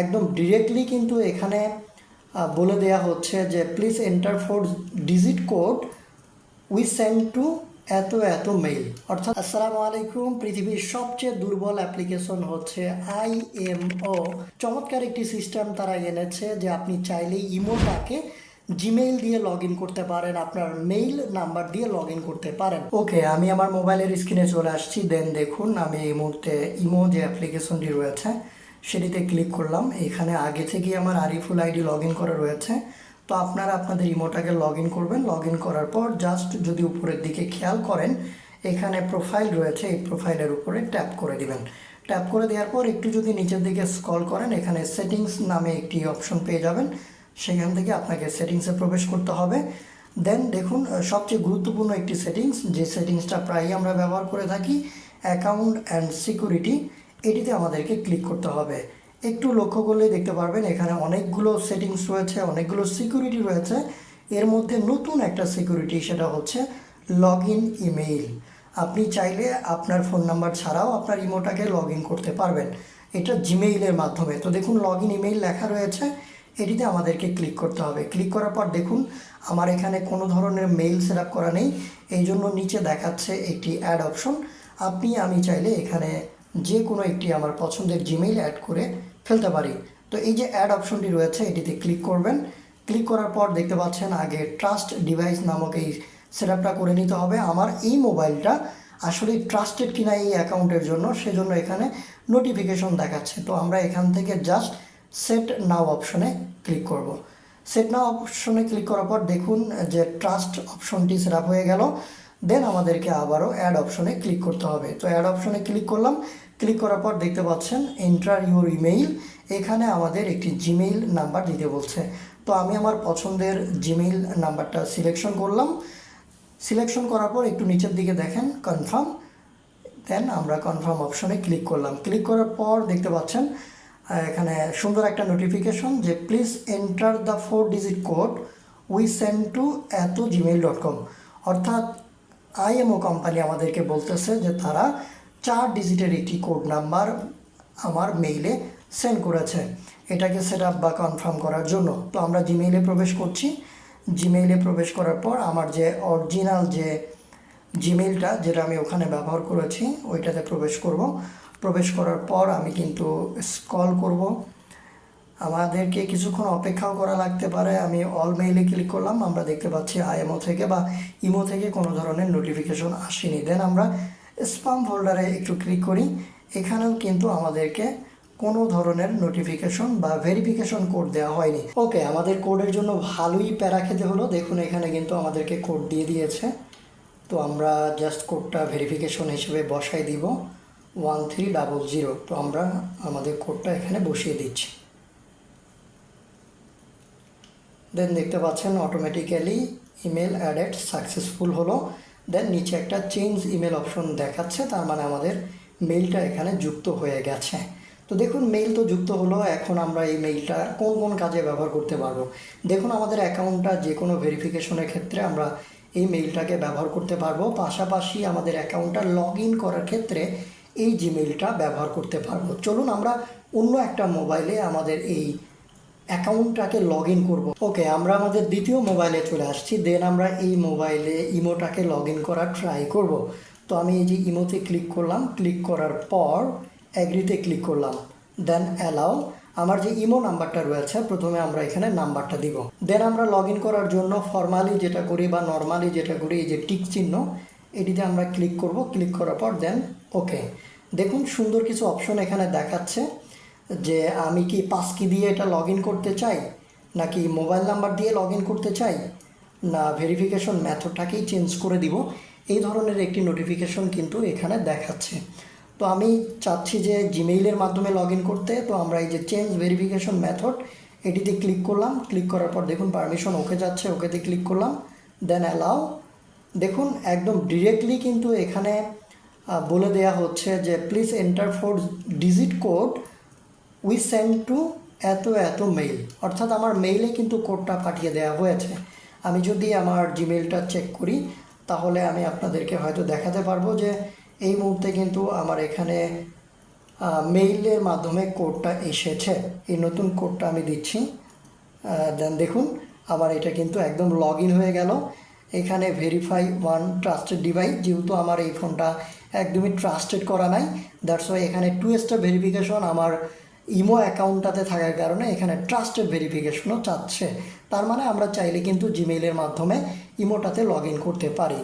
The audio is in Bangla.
একদম ডিরেক্টলি কিন্তু এখানে বলে দেয়া হচ্ছে যে please enter four digit code we send to এত এত মেইল অর্থাৎ, আসসালামু আলাইকুম, পৃথিবীর সবচেয়ে দুর্বল অ্যাপ্লিকেশন হচ্ছে আইএমও চমৎকার একটি সিস্টেম তারা এনেছে যে, আপনি চাইলেই ইমোটাকে জিমেইল দিয়ে লগ ইন করতে পারেন, আপনার মেইল নাম্বার দিয়ে লগ ইন করতে পারেন। ওকে আমি আমার মোবাইলের স্ক্রিনে চলে আসছি দেন দেখুন, আমি এই মুহূর্তে ইমো যে অ্যাপ্লিকেশনটি রয়েছে সেটিতে ক্লিক করলাম। এখানে আগে থেকেই আমার আরিফুল আইডি লগ ইন করা রয়েছে। তো আপনারা আপনাদের ইমোটাকে লগ ইন করবেন। লগ ইন করার পর জাস্ট যদি উপরের দিকে খেয়াল করেন, এখানে প্রোফাইল রয়েছে, এই প্রোফাইলের উপরে ট্যাপ করে দিবেন। ট্যাপ করে দেওয়ার পর একটু যদি নিচের দিকে স্ক্রল করেন, এখানে সেটিংস নামে একটি অপশন পেয়ে যাবেন। সেখান থেকে আপনাকে সেটিংসে প্রবেশ করতে হবে। দেন দেখুন সবচেয়ে গুরুত্বপূর্ণ একটি সেটিংস, যে সেটিংসটা প্রায়ই আমরা ব্যবহার করে থাকি, অ্যাকাউন্ট অ্যান্ড সিকিউরিটি। এটিতে আমাদেরকে ক্লিক করতে হবে। একটু লক্ষ্য করলে দেখতে পারবেন, এখানে অনেকগুলো সেটিংস রয়েছে, অনেকগুলো সিকিউরিটি রয়েছে। এর মধ্যে নতুন একটা সিকিউরিটি সেটা হচ্ছে লগ ইন ইমেইল আপনি চাইলে আপনার ফোন নাম্বার ছাড়াও আপনার ইমোটাকে লগ ইন করতে পারবেন। এটা জিমেইলের মাধ্যমে। তো দেখুন লগ ইন ইমেইল লেখা রয়েছে। এটিতে আমাদেরকে ক্লিক করতে হবে। ক্লিক করার পর দেখুন, আমার এখানে কোনো ধরনের মেইল সেট আপ করা নেই। এই জন্য নিচে দেখাচ্ছে একটি অ্যাড অপশন আপনি, আমি চাইলে এখানে যে কোনো একটি আমার পছন্দের জিমেইল অ্যাড করে ফেলতে পারি। তো এই যে অ্যাড অপশনটি রয়েছে, এটিতে ক্লিক করবেন। ক্লিক করার পর দেখতে পাচ্ছেন আগে ট্রাস্ট ডিভাইস নামক এই সেট করে নিতে হবে। আমার এই মোবাইলটা আসলে ট্রাস্টেড কিনা এই অ্যাকাউন্টের জন্য, সেজন্য এখানে নোটিফিকেশন দেখাচ্ছে। তো আমরা এখান থেকে জাস্ট সেট নাও অপশনে ক্লিক করব। সেট নাও অপশনে ক্লিক করার পর দেখুন যে ট্রাস্ট অপশনটি সেট হয়ে গেল। দেন আমাদেরকে আবারও অ্যাড অপশনে ক্লিক করতে হবে। তো অ্যাড অপশনে ক্লিক করলাম। ক্লিক করার পর দেখতে পাচ্ছেন এন্টার ইউর ইমেইল এখানে আমাদের একটি জিমেইল নাম্বার দিতে বলছে। তো আমি আমার পছন্দের জিমেইল নাম্বারটা সিলেকশন করলাম। সিলেকশন করার পর একটু নিচের দিকে দেখেন কনফার্ম দেন আমরা কনফার্ম অপশনে ক্লিক করলাম। ক্লিক করার পর দেখতে পাচ্ছেন এখানে সুন্দর একটা নোটিফিকেশন যে please enter the four digit code we send to এত জিমেইল ডট কম অর্থাৎ আইএমও কোম্পানি আমাদেরকে বলতেছে যে তারা চার ডিজিটের একটি কোড নাম্বার আমার মেইলে সেন্ড করেছে। এটাকে সেট আপ বা কনফার্ম করার জন্য। তো আমরা জিমেইলে প্রবেশ করছি। জিমেইলে প্রবেশ করার পর আমার যে অরিজিনাল যে জিমেইলটা যেটা আমি ওখানে ব্যবহার করেছি, ওইটাতে প্রবেশ করব। প্রবেশ করার পর আমি কিন্তু স্কল করব। আমাদেরকে কিছুক্ষণ অপেক্ষাও করা লাগতে পারে। আমি অল মেইলে ক্লিক করলাম। আমরা দেখতে পাচ্ছি আইএমও থেকে বা ইমো থেকে কোনো ধরনের নোটিফিকেশন আসেনি। দেন আমরা স্পাম ফোল্ডারে একটু ক্লিক করি, এখানেও কিন্তু আমাদেরকে কোনো ধরনের নোটিফিকেশন বা ভেরিফিকেশন কোড দেওয়া হয়নি। ওকে আমাদের কোডের জন্য ভালোই প্যারা খেতে হলো। দেখুন, এখানে কিন্তু আমাদেরকে কোড দিয়ে দিয়েছে। তো আমরা জাস্ট কোডটা ভেরিফিকেশন হিসেবে বসাই দিব। ওয়ান থ্রি ডাবল জিরো তো আমরা আমাদের কোডটা এখানে বসিয়ে দিচ্ছি। দেন দেখতে পাচ্ছেন অটোমেটিক্যালি ইমেল অ্যাডেড সাকসেসফুল হলো। দেন নিচে একটা চেঞ্জ ইমেল অপশন দেখাচ্ছে, তার মানে আমাদের মেইলটা এখানে যুক্ত হয়ে গেছে। তো দেখুন মেইল তো যুক্ত হলো, এখন আমরা এই মেইলটা কোন কোন কাজে ব্যবহার করতে পারব? দেখুন, আমাদের অ্যাকাউন্টটা যে কোনো ভেরিফিকেশনের ক্ষেত্রে আমরা এই মেইলটাকে ব্যবহার করতে পারব। পাশাপাশি আমাদের অ্যাকাউন্টটা লগ ইন করার ক্ষেত্রে এই জিমেইলটা ব্যবহার করতে পারব। চলুন, আমরা অন্য একটা মোবাইলে আমাদের এই অ্যাকাউন্টটাকে লগ ইন করব। ওকে, আমরা আমাদের দ্বিতীয় মোবাইলে চলে আসছি। দেন আমরা এই মোবাইলে ইমোটাকে লগ ইন করার ট্রাই করব। তো আমি এই যে ইমোতে ক্লিক করলাম, ক্লিক করার পর অ্যাগ্রিতে ক্লিক করলাম। দেন অ্যালাও আমার যে ইমো নাম্বারটা রয়েছে, প্রথমে আমরা এখানে নাম্বারটা দিব। দেন আমরা লগ ইন করার জন্য ফর্মালি যেটা করি বা নর্মালি যেটা করি, এই যে টিক চিহ্ন, এটিতে আমরা ক্লিক করব। ক্লিক করার পর দেন ওকে দেখুন, সুন্দর কিছু অপশন এখানে দেখাচ্ছে। যে আমি কি পাস কি দিয়ে এটা লগ ইন করতে চাই? নাকি মোবাইল নাম্বার দিয়ে লগ ইন করতে চাই? না ভেরিফিকেশন মেথডটাকেই চেঞ্জ করে দিব। এই ধরনের একটি নোটিফিকেশন কিন্তু এখানে দেখাচ্ছে। তো আমি চাচ্ছি যে জিমেইলের মাধ্যমে লগ ইন করতে। তো আমরা এই যে চেঞ্জ ভেরিফিকেশন মেথড এটিতে ক্লিক করলাম। ক্লিক করার পর দেখুন পারমিশন ওকে যাচ্ছে ওকেতে ক্লিক করলাম। দেন অ্যালাও দেখুন, একদম ডিরেক্টলি কিন্তু এখানে বলে দেয়া হচ্ছে যে please enter four digit code we send to এত এত মেইল অর্থাৎ আমার মেইলে কিন্তু কোডটা পাঠিয়ে দেওয়া হয়েছে। আমি যদি আমার জিমেইলটা চেক করি, তাহলে আমি আপনাদেরকে হয়তো দেখাতে পারব যে এই মুহূর্তে কিন্তু আমার এখানে মেইলের মাধ্যমে কোডটা এসেছে। এই নতুন কোডটা আমি দিচ্ছি। দেন দেখুন আবার এটা কিন্তু একদম লগ ইন হয়ে গেল। এখানে ভেরিফাই ওয়ান ট্রাস্টেড ডিভাইস যেহেতু আমার এই ফোনটা একদমই ট্রাস্টেড করা নাই। দ্যাটস ওয়াই এখানে টু স্টেপ ভেরিফিকেশন আমার ইমো অ্যাকাউন্টটাতে থাকার কারণে এখানে ট্রাস্টেড ভেরিফিকেশনও চাচ্ছে। তার মানে আমরা চাইলে কিন্তু জিমেইলের মাধ্যমে ইমোটাতে লগ ইন করতে পারি।